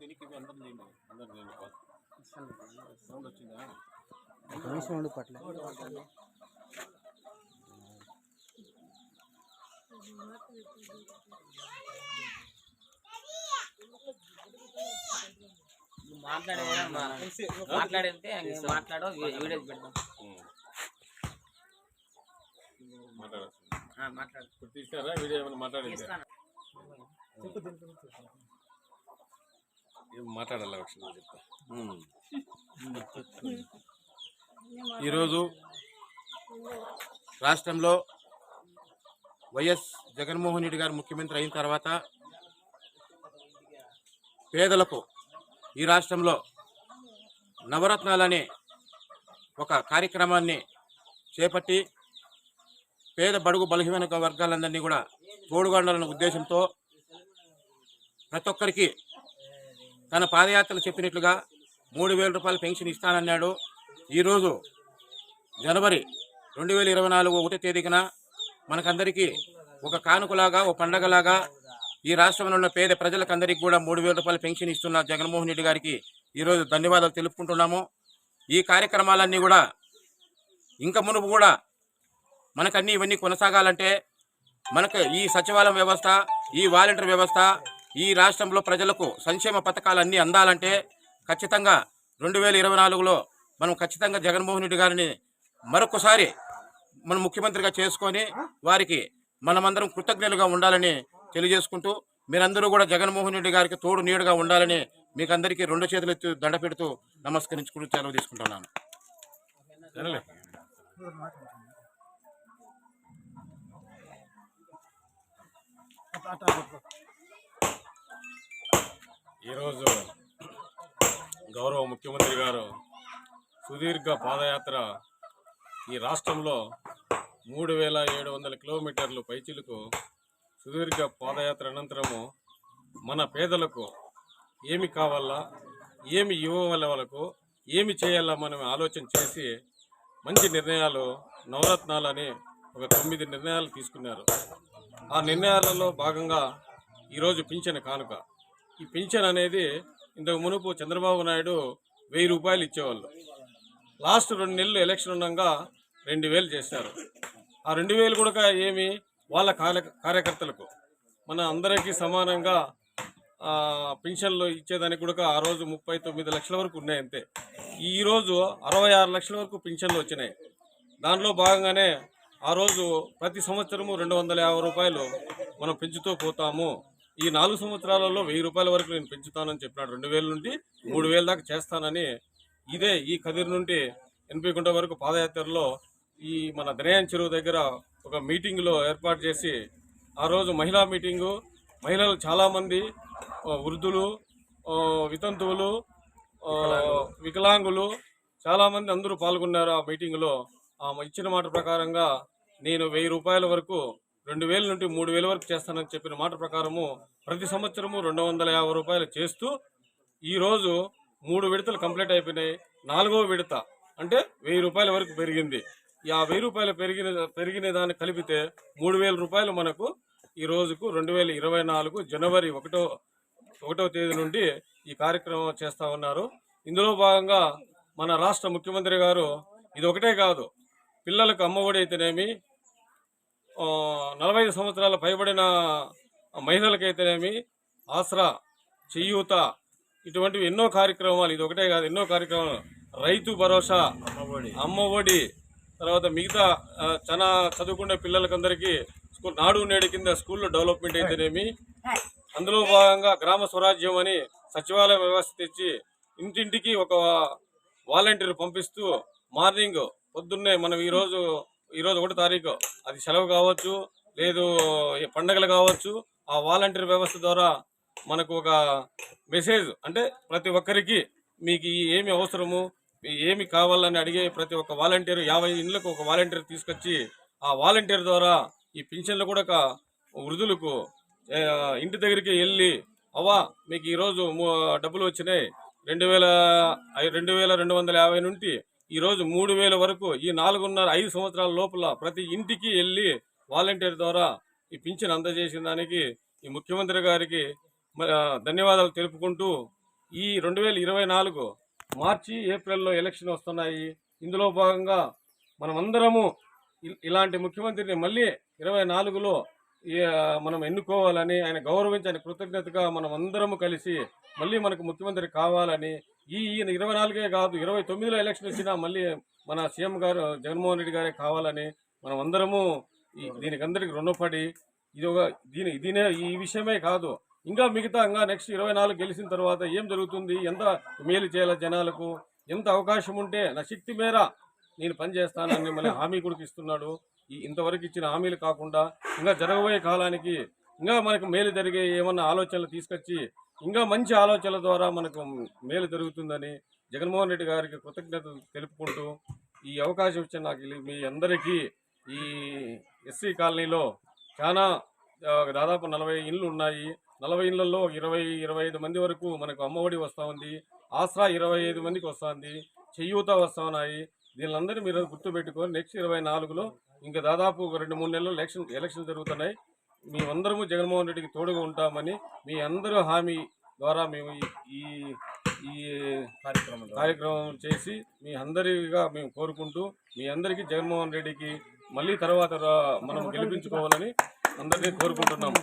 ఇవి అందరం చేయండి అందరం చేయండి సౌండ్ వచ్చిందా? పట్ల మాట్లాడే మాట్లాడితే మాట్లాడో వీడియో పెడదాం. ఉమ్. మాట్లాడచ్చు ఆ, మాట్లాడు. ఇప్పుడు తీసినారా వీడియో ఏమైనా ఏం మాట్లాడాలి చెప్తా. ఈరోజు రాష్ట్రంలో వైఎస్ జగన్మోహన్ రెడ్డి గారు ముఖ్యమంత్రి అయిన తర్వాత పేదలకు ఈ రాష్ట్రంలో నవరత్నాలనే ఒక కార్యక్రమాన్ని చేపట్టి పేద బడుగు బలహీన వర్గాలందరినీ కూడా తోడుగొండాలన్న ఉద్దేశంతో ప్రతి ఒక్కరికి తన పాదయాత్రలు చెప్పినట్లుగా మూడు వేల రూపాయల పెన్షన్ ఇస్తానన్నాడు. ఈరోజు జనవరి రెండు వేల ఇరవై నాలుగు ఒకటో తేదీన మనకందరికీ ఒక కానుకలాగా ఒక పండగలాగా ఈ రాష్ట్రంలో ఉన్న పేద ప్రజలకందరికీ కూడా మూడు వేల రూపాయల పెన్షన్ ఇస్తున్న జగన్మోహన్ రెడ్డి గారికి ఈరోజు ధన్యవాదాలు తెలుపుకుంటున్నాము. ఈ కార్యక్రమాలన్నీ కూడా ఇంకా మునుపు కూడా మనకన్నీ ఇవన్నీ కొనసాగాలంటే మనకు ఈ సచివాలయం వ్యవస్థ ఈ వాలంటీర్ వ్యవస్థ ఈ రాష్ట్రంలో ప్రజలకు సంక్షేమ పథకాలన్నీ అందాలంటే ఖచ్చితంగా రెండు వేల ఇరవై నాలుగులో మనం ఖచ్చితంగా జగన్మోహన్ రెడ్డి గారిని మరొకసారి మనం ముఖ్యమంత్రిగా చేసుకొని వారికి మనమందరం కృతజ్ఞులుగా ఉండాలని తెలియజేసుకుంటూ మీరందరూ కూడా జగన్మోహన్ రెడ్డి గారికి తోడు నీడుగా ఉండాలని మీకు అందరికీ రెండు చేతులు ఎత్తి దండ పెడుతూ నమస్కరించుకుంటూ సెలవు తీసుకుంటున్నాను సరేలే. ఈరోజు గౌరవ ముఖ్యమంత్రి గారు సుదీర్ఘ పాదయాత్ర ఈ రాష్ట్రంలో మూడు వేల ఏడు వందల కిలోమీటర్లు పైచిలకు సుదీర్ఘ పాదయాత్ర అనంతరము మన పేదలకు ఏమి కావాలా ఏమి ఇవ్వవల వాళ్ళకు ఏమి చేయాలా మనం ఆలోచన చేసి మంచి నిర్ణయాలు నవరత్నాలని ఒక తొమ్మిది నిర్ణయాలు తీసుకున్నారు. ఆ నిర్ణయాలలో భాగంగా ఈరోజు పింఛన కానుక ఈ పింఛన్ అనేది ఇంతకు మునుపు చంద్రబాబు నాయుడు వెయ్యి రూపాయలు ఇచ్చేవాళ్ళు. లాస్ట్ రెండు నెలలు ఎలక్షన్ ఉండగా రెండు వేలు చేశారు. ఆ రెండు వేలు కూడా ఏమి? వాళ్ళ కార్యకర్తలకు. మన అందరికీ సమానంగా పింఛన్లు ఇచ్చేదానికి కూడా ఆ రోజు ముప్పై తొమ్మిది లక్షల వరకు ఉన్నాయి అంతే. ఈరోజు అరవై ఆరు లక్షల వరకు పింఛన్లు వచ్చినాయి. దాంట్లో భాగంగానే ఆ రోజు ప్రతి సంవత్సరము రెండు వందల యాభై రూపాయలు మనం పెంచుతూ పోతాము. ఈ నాలుగు సంవత్సరాలలో వెయ్యి రూపాయల వరకు నేను పెంచుతానని చెప్పినాడు. రెండు వేల నుండి మూడు వేల దాకా చేస్తానని ఇదే ఈ కదిరి నుండి ఎనభై గుంట వరకు పాదయాత్రలో ఈ మన దనయాన్ చెరువు దగ్గర ఒక మీటింగ్లో ఏర్పాటు చేసి ఆ రోజు మహిళా మీటింగు మహిళలు చాలామంది వృద్ధులు వితంతువులు వికలాంగులు చాలామంది అందరూ పాల్గొన్నారు ఆ మీటింగ్లో. ఆ ఇచ్చిన మాట ప్రకారంగా నేను వెయ్యి రూపాయల వరకు రెండు వేల నుండి మూడు వేల వరకు చేస్తానని చెప్పిన మాట ప్రకారము ప్రతి సంవత్సరము రెండు వందల యాభై రూపాయలు చేస్తూ ఈరోజు మూడు విడతలు కంప్లీట్ అయిపోయినాయి. నాలుగో విడత అంటే వెయ్యి రూపాయల వరకు పెరిగింది. ఆ వెయ్యి రూపాయలు పెరిగిన పెరిగిన దాన్ని కలిపితే మూడు వేల రూపాయలు మనకు ఈ రోజుకు రెండు వేల ఇరవై నాలుగు జనవరి ఒకటో ఒకటో తేదీ నుండి ఈ కార్యక్రమం చేస్తా ఉన్నారు. ఇందులో భాగంగా మన రాష్ట్ర ముఖ్యమంత్రి గారు ఇది ఒకటే కాదు పిల్లలకు అమ్మఒడి అయితేనేమి నలభై ఐదు సంవత్సరాల పైబడిన మహిళలకైతేనేమి ఆసరా చెయ్యూత ఇటువంటివి ఎన్నో కార్యక్రమాలు ఇది ఒకటే కాదు ఎన్నో కార్యక్రమాలు. రైతు భరోసా అమ్మఒడి. తర్వాత మిగతా చాలా చదువుకునే పిల్లలకందరికీ స్కూల్ నాడు నేడు కింద స్కూల్లో డెవలప్మెంట్ అయితేనేమి అందులో భాగంగా గ్రామ స్వరాజ్యం అని సచివాలయ వ్యవస్థ తెచ్చి ఇంటింటికి ఒక వాలంటీర్ పంపిస్తూ మార్నింగ్ పొద్దున్నే మనం ఈరోజు ఈరోజు ఒకటి తారీఖు. అది సెలవు కావచ్చు లేదు పండగలు కావచ్చు ఆ వాలంటీర్ వ్యవస్థ ద్వారా మనకు ఒక మెసేజ్ అంటే ప్రతి ఒక్కరికి మీకు ఏమి అవసరము ఏమి కావాలని అడిగే ప్రతి ఒక్క వాలంటీర్ యాభై ఇండ్లకు ఒక వాలంటీర్ తీసుకొచ్చి ఆ వాలంటీర్ ద్వారా ఈ పింఛన్లు కూడా ఒక వృద్ధులకు ఇంటి దగ్గరికి వెళ్ళి అవ్వా మీకు ఈరోజు డబ్బులు వచ్చినాయి రెండు వేల రెండు వేల రెండు వందల యాభై నుండి ఈరోజు మూడు వేల వరకు ఈ నాలుగున్నర ఐదు సంవత్సరాల లోపల ప్రతి ఇంటికి వెళ్ళి వాలంటీర్ ద్వారా ఈ పింఛన్ అందజేసిన దానికి ఈ ముఖ్యమంత్రి గారికి ధన్యవాదాలు తెలుపుకుంటూ ఈ రెండు వేల ఇరవై నాలుగు మార్చి ఏప్రిల్లో ఎలక్షన్ వస్తున్నాయి. ఇందులో భాగంగా మనమందరము ఇలాంటి ముఖ్యమంత్రిని మళ్ళీ ఇరవై నాలుగులో మనం ఎన్నుకోవాలని ఆయన గౌరవించని కృతజ్ఞతగా మనం అందరము కలిసి మళ్ళీ మనకు ముఖ్యమంత్రి కావాలని ఈ ఈయన ఇరవై నాలుగే కాదు ఇరవై తొమ్మిదిలో ఎలక్షన్ వచ్చినా మళ్ళీ మన సీఎం గారు జగన్మోహన్ రెడ్డి గారే కావాలని మనం అందరము ఈ దీనికి అందరికి రుణపడి ఇది ఒక దీని దీనే ఈ విషయమే కాదు. ఇంకా మిగతా ఇంకా నెక్స్ట్ ఇరవై నాలుగు గెలిచిన తర్వాత ఏం జరుగుతుంది? ఎంత మేలు చేయాలి జనాలకు? ఎంత అవకాశం ఉంటే నా శక్తి మేర నేను పని చేస్తానని మళ్ళీ హామీ కూడా ఇస్తున్నాడు. ఈ ఇంతవరకు ఇచ్చిన హామీలు కాకుండా ఇంకా జరగబోయే కాలానికి ఇంకా మనకు మేలు జరిగే ఏమన్నా ఆలోచనలు తీసుకొచ్చి ఇంకా మంచి ఆలోచనల ద్వారా మనకు మేలు జరుగుతుందని జగన్మోహన్ రెడ్డి గారికి కృతజ్ఞతలు తెలుపుకుంటూ ఈ అవకాశం ఇచ్చిన నాకు మీ అందరికీ ఈ ఎస్సీ కాలనీలో చాలా దాదాపు నలభై ఇండ్లు ఉన్నాయి. నలభై ఇళ్ళలో ఇరవై ఇరవై ఐదు మంది వరకు మనకు అమ్మఒడి వస్తూ ఉంది. ఆసరా ఇరవై ఐదు మందికి వస్తుంది చెయ్యూత వస్తూ ఉన్నాయి. దీనిలందరూ మీరు గుర్తుపెట్టుకొని నెక్స్ట్ ఇరవై నాలుగులో ఇంకా దాదాపు రెండు మూడు నెలలు ఎలక్షన్ ఎలక్షన్ జరుగుతున్నాయి. మేమందరము జగన్మోహన్ రెడ్డికి తోడుగా ఉంటామని మీ అందరూ హామీ ద్వారా మేము ఈ- ఈ కార్యక్రమం కార్యక్రమం చేసి మీ అందరిగా మేము కోరుకుంటూ మీ అందరికీ జగన్మోహన్ రెడ్డికి మళ్ళీ తర్వాత మనం గెలిపించుకోవాలని అందరినీ కోరుకుంటున్నాము.